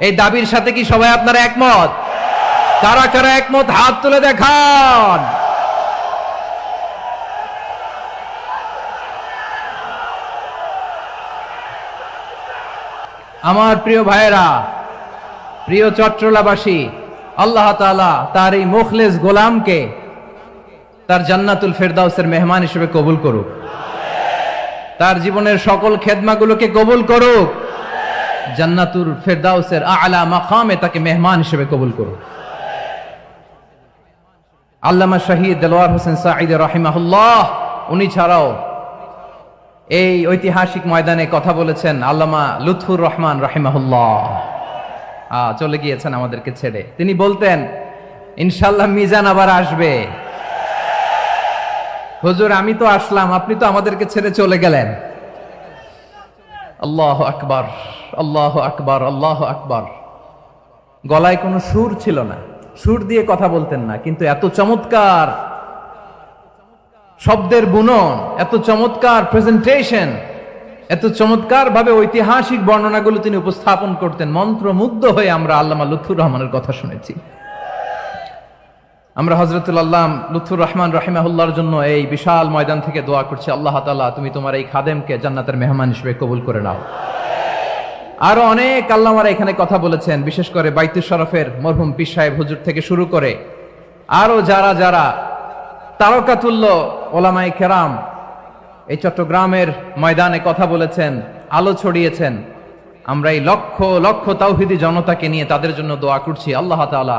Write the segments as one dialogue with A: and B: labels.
A: এই দাবির সাথে কি সবাই আপনারা একমত? কারা কারা একমত? হাত তুলে দেখান। আমার প্রিয় ভাইয়েরা, প্রিয় চট্টলাবাসী, আল্লাহ তাআলা তার এই মুখলেস গোলামকে তার জান্নাতুল ফেরদাউসের মেহমান হিসেবে কবুল করুক। তার জীবনের সকল খেদমাগুলোকে কবুল করুক। জান্নাতুল ফেরদাউসের আলা মাকামে তাকে মেহমান হিসেবে কবুল করুক আল্লামা শাহিদ দেলোয়ার হোসেন সাঈদ রাহিমাহুল্লাহ, উনি ছাড়াও এই ঐতিহাসিক ময়দানে কথা বলেছেন আল্লামা লুৎফুর রহমান রাহিমাহুল্লাহ। চলে গিয়েছেন আমাদেরকে ছেড়ে। তিনি বলতেন ইনশাল্লাহ মিজান আবার আসবে। হুজুর, আমি তো আসলাম, আপনি তো আমাদেরকে ছেড়ে চলে গেলেন। আল্লাহ আকবার আল্লাহ আকবার আল্লাহ আকবার। গলায় কোনো সুর ছিল না। সুর দিয়ে কথা বলতেন না, কিন্তু এত চমৎকার শব্দের বুনন, এত চমৎকার প্রেজেন্টেশন এত চমৎকার ভাবে ঐতিহাসিক বর্ণনাগুলো তিনি উপস্থাপন করতেন। মন্ত্রমুগ্ধ হয়ে আমরা আল্লামা লুৎফুর রহমানের কথা শুনেছি। আমরা হজরতুল আল্লাহ লুৎফুর রহমান রাহিমাহুল্লাহর জন্য এই বিশাল ময়দান থেকে দোয়া করছি, আল্লাহ তাআলা তুমি তোমার এই খাদেমকে জান্নাতের মেহমান হিসেবে কবুল করে নাও। আরও অনেক আল্লামারা এখানে কথা বলেছেন, বিশেষ করে বাইতুল শরফের মরহুম পীর সাহেব হুজুর থেকে শুরু করে আরও যারা যারা তারকাতুল্য ওলামাই কেরাম এই চট্টগ্রামের ময়দানে কথা বলেছেন, আলো ছড়িয়েছেন, আমরা এই লক্ষ লক্ষ তাওহিদি জনতাকে নিয়ে তাদের জন্য দোয়া করছি, আল্লাহ তাআলা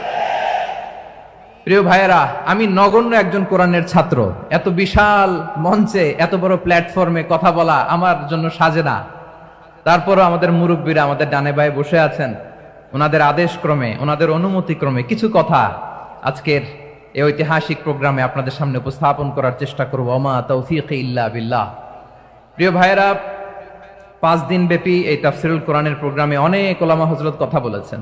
A: প্রিয় ভাইয়েরা, আমি নগণ্য একজন কোরআনের ছাত্র। এত বিশাল মঞ্চে, এত বড় প্ল্যাটফর্মে কথা বলা আমার জন্য সাজে না। তারপরও আমাদের মুরব্বীরা আমাদের ডানে বায়ে বসে আছেন। ওনাদের আদেশ ক্রমে, ওনাদের অনুমতি ক্রমে কিছু কথা আজকের এই ঐতিহাসিক প্রোগ্রামে আপনাদের সামনে উপস্থাপন করার চেষ্টা করব। অমা তৌফিক ইল্লা বিল্লাহ। প্রিয় ভাইয়েরা, পাঁচ দিন ব্যাপী এই তাফসিরুল কোরআনের প্রোগ্রামে অনেক ওলামা হজরত কথা বলেছেন।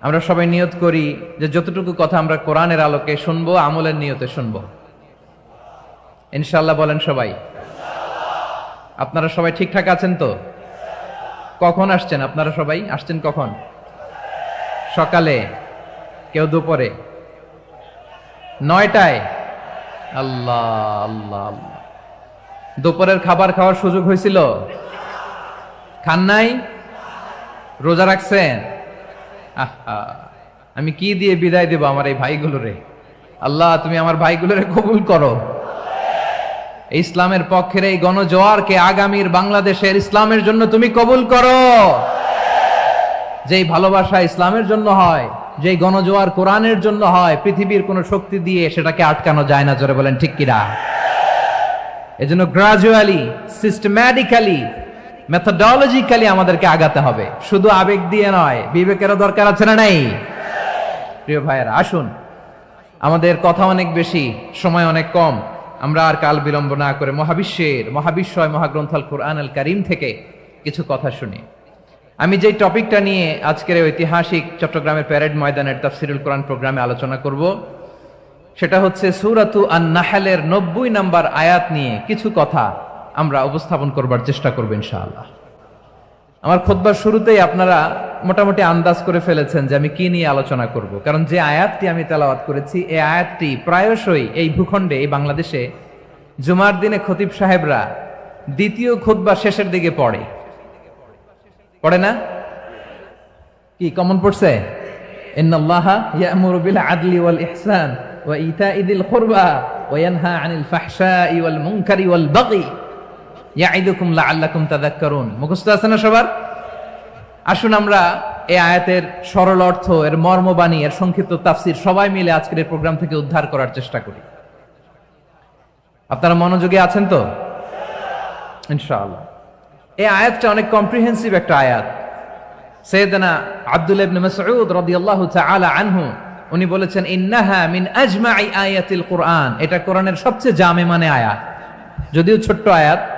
A: আমরা সবাই নিয়ত করি যে যতটুকু কথা আমরা কোরআনের আলোকে শুনব, আমলের নিয়তে শুনব। ইনশাল্লাহ বলেন সবাই। আপনারা সবাই ঠিকঠাক আছেন তো? কখন আসছেন আপনারা সবাই? আসছেন কখন? সকালে? কেউ দুপুরে? নয়টায়? আল্লাহ আল্লাহ আল্লাহ। দুপুরের খাবার খাওয়ার সুযোগ হয়েছিল? খান নাই? রোজা রাখছেন? আমি কি দিয়ে বিদায় দেব আমার এই ভাইগুলোরে আল্লাহ, তুমি আমার ভাইগুলোরে কবুল করো। ইসলামের পক্ষের এই গণজোয়ারকে আগামীর বাংলাদেশের ইসলামের জন্য তুমি কবুল করো। যেই ভালোবাসা ইসলামের জন্য হয়, যেই গণজোয়ার কোরআনের জন্য হয়, পৃথিবীর কোন শক্তি দিয়ে সেটাকে আটকানো যায় না, জোরে বলেন ঠিক কিরা এজন্য গ্রাজুয়ালি সিস্টেম্যাটিক্যালি মেথোডলজিক্যালি আমাদেরকে আগাতে হবে। শুধু আবেগ দিয়ে নয়, বিবেকেরও দরকার আছে না নাই? প্রিয় ভাইয়েরা, আসুন। আমাদের কথা অনেক বেশি, সময় অনেক কম। আমরা আর কাল বিলম্ব না করে মহাবিশ্বের, মহাবিশ্বয় মহাগ্রন্থ আল কোরআন আল করিম থেকে কিছু কথা শুনি। আমি যে টপিকটা নিয়ে আজকের ঐতিহাসিক চট্টগ্রামের প্যারেড ময়দানের তাফসিরুল কোরআন প্রোগ্রামে আলোচনা করব, সেটা হচ্ছে সুরাতু আন নাহালের নব্বই নাম্বার আয়াত নিয়ে কিছু কথা আমরা উপস্থাপন করবার চেষ্টা করব ইনশাআল্লাহ। আমার খোদবার শুরুতেই আপনারা মোটামুটি আন্দাজ করে ফেলেছেন যে আমি কি নিয়ে আলোচনা করব। কারণ যে আয়াতটি আমি তেলাওয়াত করেছি, এই আয়াতটি প্রায়শই এই ভূখণ্ডে, এই বাংলাদেশে জুমার দিনে খতিব সাহেবরা দ্বিতীয় খোদবা শেষের দিকে পড়ে। পড়ে না? কি, কমন পড়ছে? আদলি ওয়াল ইহসান আনিল ইয়াইদুকুম লাআল্লাকুম তাযাক্কারুন। মুখস্থ আছে না সবার? আসুন আমরা এই আয়াতের সরল অর্থ, এর মর্মবাণী, এর সংক্ষিপ্ত তাফসির সবাই মিলে আজকের প্রোগ্রাম থেকে উদ্ধার করার চেষ্টা করি। আপনারা মনোযোগী আছেন তো? ইনশাআল্লাহ। এই আয়াতটা অনেক কম্প্রিহেন্সিভ একটা আয়াত। সৈয়দনা আব্দুল ইবনে মাসউদ রাদিয়াল্লাহু তাআলা আনহু, উনি বলেছেন, ইন্নাহা মিন আজমাই আয়াতিল কোরআন। এটা কোরআনের সবচেয়ে জামে মানে আয়াত। যদিও ছোট্ট আয়াত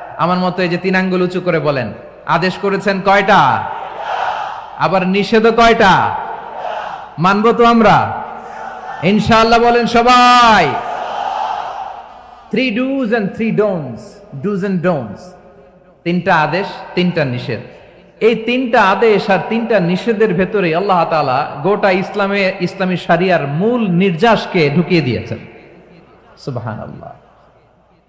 A: আমার মতো এই যে তিন আঙ্গুল উঁচু করে বলেন, আদেশ করেছেন কয়টা? আবার নিষেধও কয়টা? মানব তো আমরা। ইনশাআল্লাহ বলেন সবাই। Three do's and three don'ts do's and don'ts তিনটা আদেশ, তিনটা নিষেধ। এই তিনটা আদেশ আর তিনটা নিষেধের ভেতরে আল্লাহ তালা গোটা ইসলামে, ইসলামী সারিয়ার মূল নির্যাসকে ঢুকিয়ে দিয়েছেন। সুবাহান আল্লাহ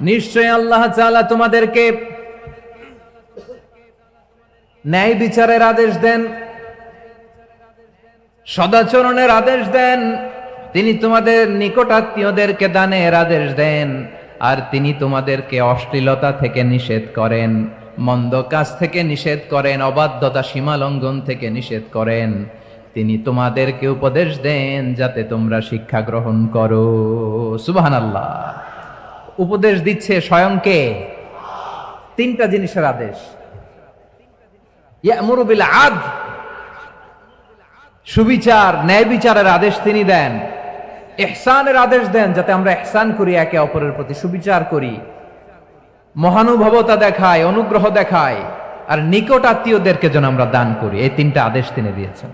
A: নিশ্চয় আল্লাহ তাআলা তোমাদেরকে ন্যায় বিচারের আদেশ দেন, সদাচরণের আদেশ দেন, তিনি তোমাদের নিকট আত্মীয়দেরকে দানের আদেশ দেন, আর তিনি তোমাদেরকে অশ্লীলতা থেকে নিষেধ করেন, মন্দ কাজ থেকে নিষেধ করেন, অবাধ্যতা সীমা লঙ্ঘন থেকে নিষেধ করেন। তিনি তোমাদেরকে উপদেশ দেন যাতে তোমরা শিক্ষা গ্রহণ করো। সুবাহান আল্লাহ উপদেশ দিচ্ছে স্বয়ংকে তিনটা জিনিসের আদেশ। ইয়ামুরু বিল আদ সুবিচার, ন্যায় বিচারের আদেশ তিনি দেন। এহসানের আদেশ দেন যাতে আমরা এহসান করি, একে অপরের প্রতি সুবিচার করি। মহানুভবতা দেখায়, অনুগ্রহ দেখায়, আর নিকট আত্মীয়দেরকে যেন আমরা দান করি। এই তিনটা আদেশ তিনি দিয়েছেন।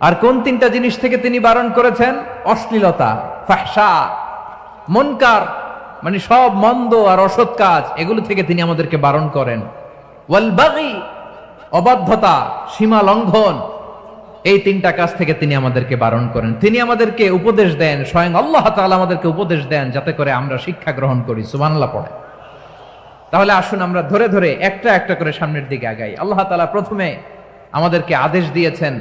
A: আর কোন তিনটা জিনিস থেকে তিনি বারণ করেছেন? অশ্লীলতা ফাহসা মনকার মানে সব মন্দ আর অসৎ কাজ, এগুলো থেকে তিনি আমাদেরকে বারণ করেন। ওয়াল বাগি, অবাধ্যতা, সীমা লঙ্ঘন, এই তিনটা কাজ থেকে তিনি আমাদেরকে বারণ করেন। তিনি আমাদেরকে উপদেশ দেন, স্বয়ং আল্লাহ তাআলা আমাদেরকে উপদেশ দেন, যাতে করে আমরা শিক্ষা গ্রহণ করি, সুবহানাল্লাহ পড়ে। তাহলে আসুন আমরা ধরে ধরে একটা একটা করে সামনের দিকে আগাই। আল্লাহ তাআলা প্রথমে আমাদেরকে আদেশ দিয়েছেন,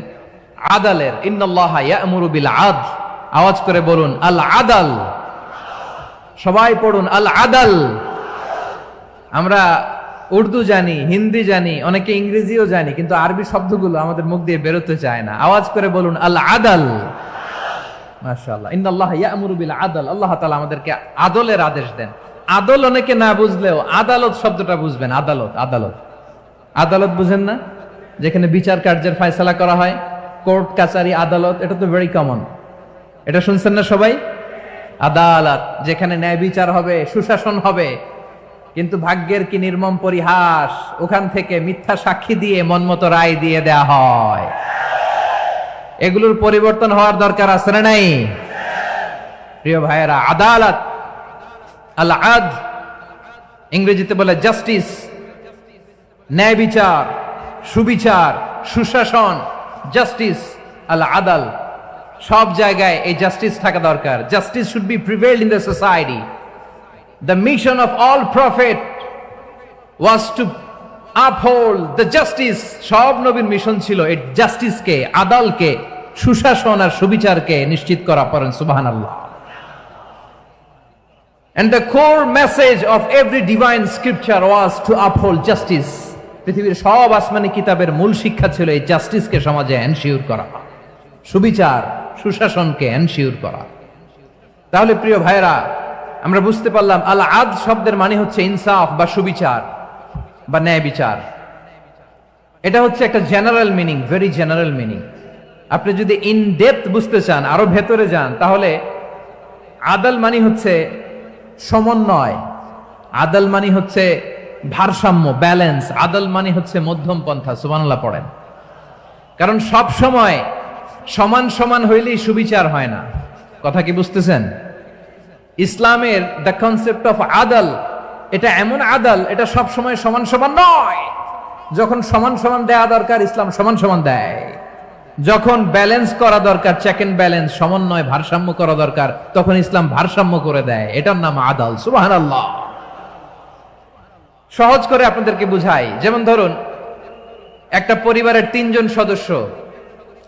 A: আদালের, ইন্নাল্লাহ ইয়ামুরু বিল আদ আওয়াজ করে বলুন, আল আদাল। সবাই পড়ুন, আল আদাল। আমরা উর্দু জানি, হিন্দি জানি, অনেকে ইংরেজিও জানি, কিন্তু আরবি শব্দগুলো আমাদের মুখ দিয়ে বেরোতে চায় না। আওয়াজ করে বলুন, আল আদাল। মাশাআল্লাহ। ইন্নাল্লাহ ইয়ামুরু বিল আদাল। আল্লাহ তাআলা আমাদেরকে আদলের আদেশ দেন। আদল অনেকে না বুঝলেও আদালত শব্দটা বুঝবেন, আদালত আদালত। আদালত বুঝেন না? যেখানে বিচার কার্যের ফয়সালা করা হয়, কোর্ট, কাচারি, আদালত, এটা তো ভেরি কমন এটা শুনছেন না সবাই? আদালত, যেখানে ন্যায় বিচার হবে, সুশাসন হবে। কিন্তু ভাগ্যের কি নির্মম পরিহাস, ওখান থেকে মিথ্যা সাক্ষী দিয়ে মনমতো রায় দিয়ে দেয়া হয়। এগুলোর পরিবর্তন হওয়ার দরকার আছে না নাই? প্রিয় ভাইয়েরা, আদালত আল আদ ইংরেজিতে বলে জাস্টিস, ন্যায় বিচার, সুবিচার, সুশাসন, জাস্টিস আল আদাল সব জায়গায় এই জাস্টিস থাকা দরকার। Justice should be prevailed in the society the mission of all prophet was to uphold the justice সব নবীর মিশন ছিল এই জাস্টিসকে আদালকে, সুশাসন আর সুবিচারকে নিশ্চিত করা পড়েন সুবহানাল্লাহ। And the core message of every divine scripture was to uphold justice. পৃথিবীর সব আসমানি কিতাবের মূল শিক্ষা ছিল এই জাস্টিসকে সমাজে এনশিওর করা। সুবিচার সুশাসনকে এনশিওর করা। তাহলে প্রিয় ভাইরা আমরা বুঝতে পারলাম আল আদ শব্দের মানে হচ্ছে ইনসাফ বা সুবিচার বা ন্যায় বিচার। এটা হচ্ছে একটা general meaning very general meaning আপনি যদি ইন ডেপথ বুঝতে চান, আরও ভেতরে যান, তাহলে আদাল মানে হচ্ছে সমন্বয়, আদাল মানে হচ্ছে ভারসাম্য ব্যালেন্স আদাল মানে হচ্ছে মধ্যম পন্থা, সুবহানাল্লাহ পড়েন। কারণ সব সময় সমান সমান হইলেই সুবিচার হয় না। কথা কি বুঝতেছেন? ইসলামের দ্য কনসেপ্ট অফ আদাল, এটা এমন আদাল, এটা সব সময় সমান সমান নয়। যখন সমান সমান দেয়া দরকার, ইসলাম সমান সমান দেয়। যখন ব্যালেন্স করা দরকার চেক এন্ড ব্যালেন্স সমন্বয়, ভারসাম্য করা দরকার, তখন ইসলাম ভারসাম্য করে দেয়। এটার নাম আদাল সুবাহান আল্লাহ সহজ করে আপনাদেরকে বুঝাই। যেমন ধরুন, একটা পরিবারের তিনজন সদস্য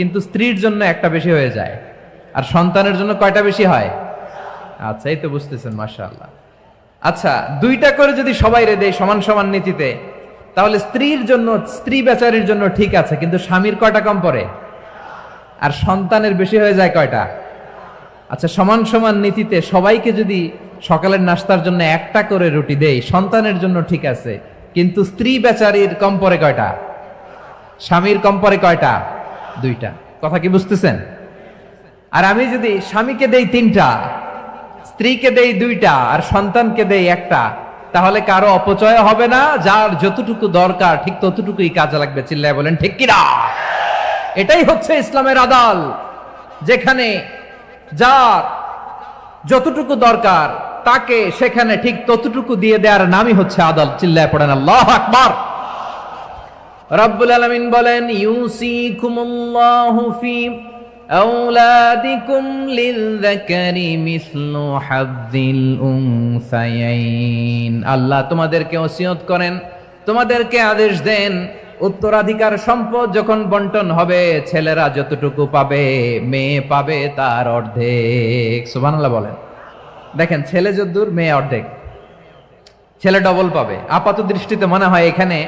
A: কিন্তু স্ত্রীর জন্য একটা বেশি হয়ে যায়। আর সন্তানের জন্য কয়টা বেশি হয়? আচ্ছা এই তো বুঝতেছেন মাসা আচ্ছা দুইটা করে যদি সবাই রে দেয় সমান সমান নীতিতে, তাহলে স্ত্রীর জন্য, স্ত্রী বেচারির জন্য ঠিক আছে, কিন্তু স্বামীর কয়টা কম পড়ে? আর সন্তানের বেশি হয়ে যায় কয়টা? আচ্ছা সমান সমান নীতিতে সবাইকে যদি সকালের নাস্তার জন্য একটা করে রুটি দেই, সন্তানের জন্য ঠিক আছে, কিন্তু স্ত্রী বেচারির কম পরে কয়টা? স্বামীর কম পরে কয়টা? দুইটা। কথা কি বুঝতেছেন? আর আমি যদি স্বামীকে দেই তিনটা, স্ত্রীকে দেই দুইটা, আর সন্তানকে দেই একটা, তাহলে কারও অপচয় হবে না, যার যতটুকু দরকার ঠিক ততটুকুই কাজে লাগবে, চিল্লায় বলেন, ঠিক কিনা? এটাই হচ্ছে ইসলামের আদাল, যেখানে যার যতটুকু দরকার, তাকে সেখানে ঠিক ততটুকু দিয়ে দেওয়ার নামই হচ্ছে আদাল, চিল্লায় পড়েন, আল্লাহ আকবার। রব্বুল আলামিন বলেন ইউসিকুমুল্লাহু ফি أولادكم للذكر مثل حظ الأنثيين আল্লাহ তোমাদেরকে ওসিয়ত করেন তোমাদেরকে আদেশ দেন উত্তরাধিকার সম্পদ যখন বন্টন হবে ছেলেরা যতটুকু পাবে মেয়ে পাবে তার অর্ধেক সুবহানাল্লাহ বলেন দেখেন ছেলে যদ্দূর মেয়ে অর্ধেক ছেলে ডবল পাবে আপাত দৃষ্টিতে মনে হয় এখানে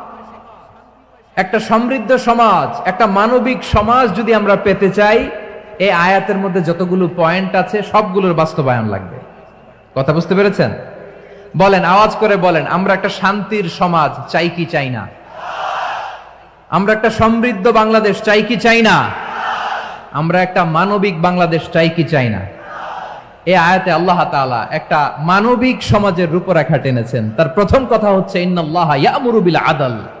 A: একটা সমৃদ্ধ সমাজ, একটা মানবিক সমাজ যদি আমরা পেতে চাই, এই আয়াতের মধ্যে যতগুলো পয়েন্ট আছে, সবগুলোর বাস্তবায়ন লাগবে। কথা বুঝতে পেরেছেন? বলেন, আওয়াজ করে বলেন, আমরা একটা শান্তির সমাজ, চাই কি চাই না? আমরা একটা সমৃদ্ধ বাংলাদেশ, চাই কি চাই না? আমরা একটা মানবিক বাংলাদেশ, চাই কি চাই না? এই আয়াতে আল্লাহ তাআলা একটা মানবিক সমাজের রূপরেখা টেনেছেন। তার প্রথম কথা হচ্ছে, ইন্নাল্লাহ ইয়ামুরু বিল আদল।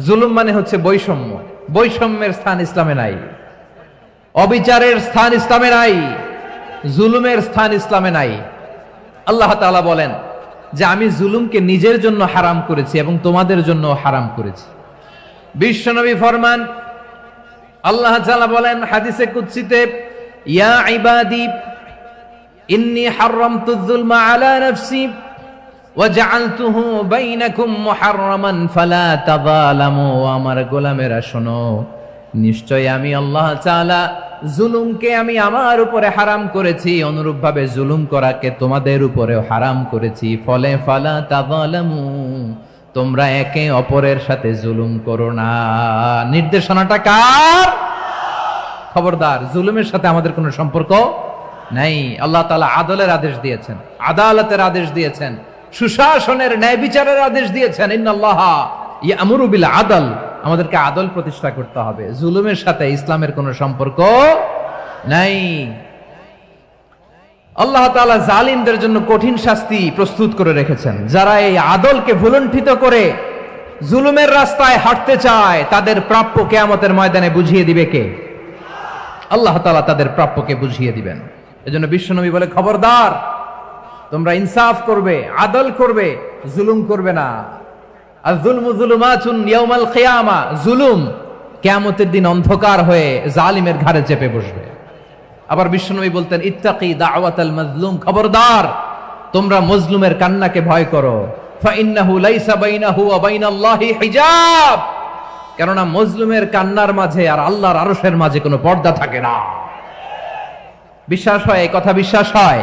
A: জুলুম মানে হচ্ছে বৈষম্য। বৈষম্যের স্থান ইসলামে নাই। অবিচারের স্থান ইসলামে নাই। জুলুমের স্থান ইসলামে নাই। আল্লাহ তাআলা বলেন যে আমি জুলুমকে নিজের জন্য হারাম করেছি এবং তোমাদের জন্য হারাম করেছি। বিশ্বনবী ফরমান আল্লাহ বলেন হাদিসে কুদসিতে, ইয়া ইবাদি, ইন্নী হারামতু যুলমা আলা নাফসি। وجعلته بينكم محرما فلا تظالموا আমার গোলামেরা শোনো নিশ্চয় আমি আল্লাহ তাআলা জুলুমকে আমি আমার উপরে হারাম করেছি অনুরূপভাবে জুলুম করাকে তোমাদের উপরেও হারাম করেছি ফলে ফালা তাযালামু তোমরা একে অপরের সাথে জুলুম করো না নির্দেশনাটা কার খবরদার জুলুমের সাথে আমাদের কোনো সম্পর্ক নাই আল্লাহ তাআলা আদলের আদেশ দিয়েছেন আদালতের আদেশ দিয়েছেন সুশাসনের ন্যায় বিচারের আদেশ দিয়েছেন, ইন্নাল্লাহ ইয়ামুরুবিল আদল। আমাদেরকে আদল প্রতিষ্ঠা করতে হবে। জুলুমের সাথে ইসলামের কোনো সম্পর্ক নাই। আল্লাহ তালা জালিমদের জন্য কঠিন শাস্তি প্রস্তুত করে রেখেছেন। যারা এই আদলকে ভুলণ্ঠিত করে জুলুমের রাস্তায় হাঁটতে চায়, তাদের প্রাপ্য কেয়ামতের ময়দানে বুঝিয়ে দিবে কে? আল্লাহ তালা তাদের প্রাপ্যকে বুঝিয়ে দিবেন। এজন্য বিশ্বনবী বলে, খবরদার তোমরা ইনসাফ করবে, আদল করবে, জুলুম করবে না। আর জুলমু জুলুমাতুন ইয়াউমাল কিয়ামা জুলুম কিয়ামতের দিন অন্ধকার হয়ে জালিমের ঘাড়ে চেপে বসবে। আবার বিশ্বনবী বলতেন, ইত্তাকি দাওয়াতাল মাজলুম খবরদার, তোমরা মজলুমের কান্নাকে ভয় করো। ফাইন্নাহু লাইসা বাইনাহু ওয়া বাইনাল্লাহি হিজাব। কেননা মজলুমের কান্নার মাঝে আর আল্লাহর আরশের মাঝে কোনো পর্দা থাকে না। বিশ্বাস হয়, এই কথা বিশ্বাস হয়।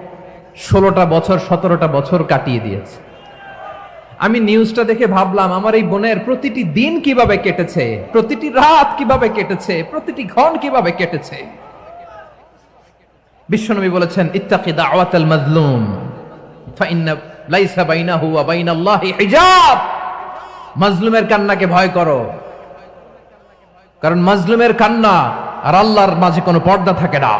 A: ষোলোটা বছর, সতেরোটা বছর কাটিয়ে দিয়েছে। আমি নিউজটা দেখে ভাবলাম, আমার এই বোনের প্রতিটি দিন কীভাবে কেটেছে? প্রতিটি রাত কীভাবে কেটেছে? প্রতিটি ঘন কীভাবে কেটেছে? বিশ্বনবী বলেছেন, ইত্তাকি দাওয়াতাল মাজলুম ফাইন্না লাইসা বাইনাহু হিজাব। মাজলুমের কান্নাকে ভয় করো। কারণ মাজলুমের কান্না আর আল্লাহর মাঝে কোনো পর্দা থাকে না।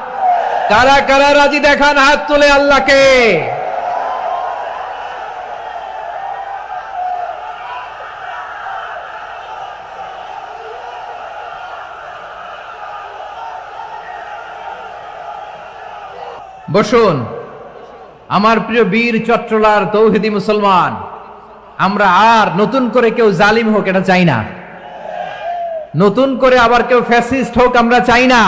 A: কারা কারা রাজি দেখান হাত তুলে আল্লাহকে? বসুন, আমার প্রিয় বীর চট্টলার তৌহিদি মুসলমান, আমরা আর নতুন করে কেউ জালিম হোক এটা চাই না। নতুন করে আবার কেউ ফ্যাসিস্ট হোক আমরা চাই না।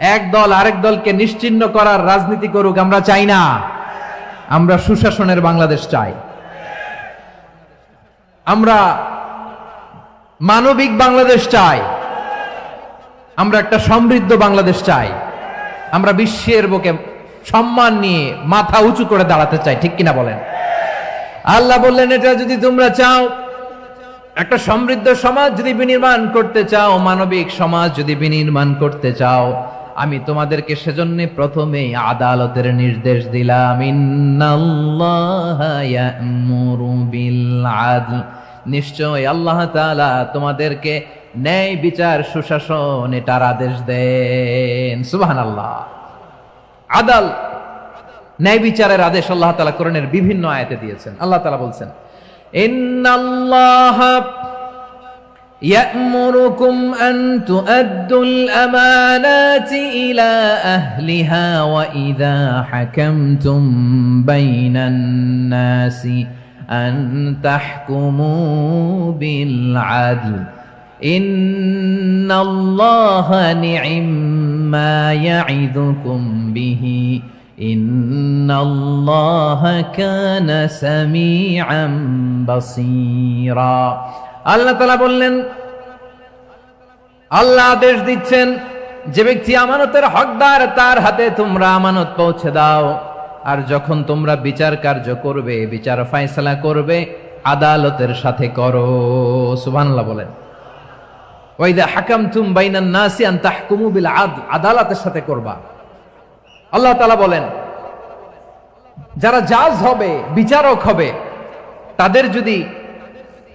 A: এক দল আরেক দলকে নিশ্চিন্ন করার রাজনীতি করুক, আমরা চাই না। আমরা সুশাসনের বাংলাদেশ চাই। আমরা মানবিক বাংলাদেশ চাই। আমরা একটা সমৃদ্ধ বাংলাদেশ চাই। আমরা বিশ্বের বুকে সম্মান নিয়ে মাথা উঁচু করে দাঁড়াতে চাই, ঠিক কিনা বলেন? আল্লাহ বললেন, এটা যদি তোমরা চাও, একটা সমৃদ্ধ সমাজ যদি বিনির্মাণ করতে চাও, মানবিক সমাজ যদি বিনির্মাণ করতে চাও আমি তোমাদেরকে সেজন্য প্রথমে আদালতের নির্দেশ দিলাম। নিশ্চয় আল্লাহ তাআলা তোমাদেরকে ন্যায় বিচার, সুশাসন, এটার আদেশ দেন। সুবহানাল্লাহ। আদাল, ন্যায় বিচারের আদেশ আল্লাহ তালা কোরআনের বিভিন্ন আয়াতে দিয়েছেন। আল্লাহ তালা বলছেন, ইন্নাল্লাহ يأمركم أن تؤدوا الأمانات إلى أهلها وإذا حكمتم بين الناس أن تحكموا بالعدل. إن الله نعم ما يعظكم به. إن الله كان سميعا بصيرا. আল্লাহ তালা বললেন, আল্লাহ আদেশ দিচ্ছেন, যে ব্যক্তি আমানতের হকদার, তার হাতে তোমরা আমানত পৌঁছে দাও। আর যখন তোমরা বিচার কার্য করবে, বিচার ফাইসলা করবে, আদালতের সাথে করো। সুবহানাল্লাহ বলেন। ওয়াইদা হাকামতুম বাইনান নাসি আন আদালতের সাথে করবা। আল্লাহ তাআলা বলেন, যারা জাজ হবে, বিচারক হবে, তাদের যদি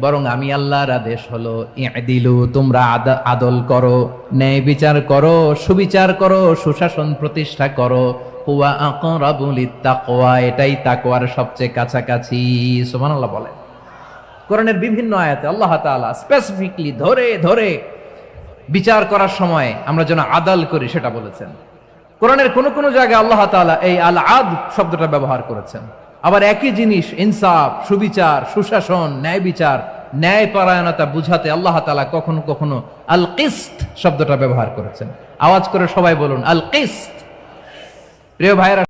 A: বরং আমি আল্লাহর আদেশ হলো দিলু তোমরা আদ- আদল করো, ন্যায় বিচার করো, সুবিচার করো, সুশাসন প্রতিষ্ঠা করো। হুয়া আকরাবুল তাকওয়া এটাই তাকওয়ার সবচেয়ে কাছাকাছি। সুবহানাল্লাহ বলেন। কোরআনের বিভিন্ন আয়াতে আল্লাহ তাআলা স্পেসিফিকলি ধরে ধরে বিচার করার সময় আমরা যেন আদাল করি সেটা বলেছেন। কোরআনের কোন কোন জায়গায় আল্লাহ তাআলা এই আল আদ শব্দটা ব্যবহার করেছেন। আবার একই জিনিস, ইনসাফ, সুবিচার, সুশাসন ন্যায় বিচার ন্যায় পরায়ণতা বুঝাতে আল্লাহ তালা কখনো কখনো আল কিস্ত শব্দটা ব্যবহার করেছেন। আওয়াজ করে সবাই বলুন আল কিস্ত প্রিয় ভাইরা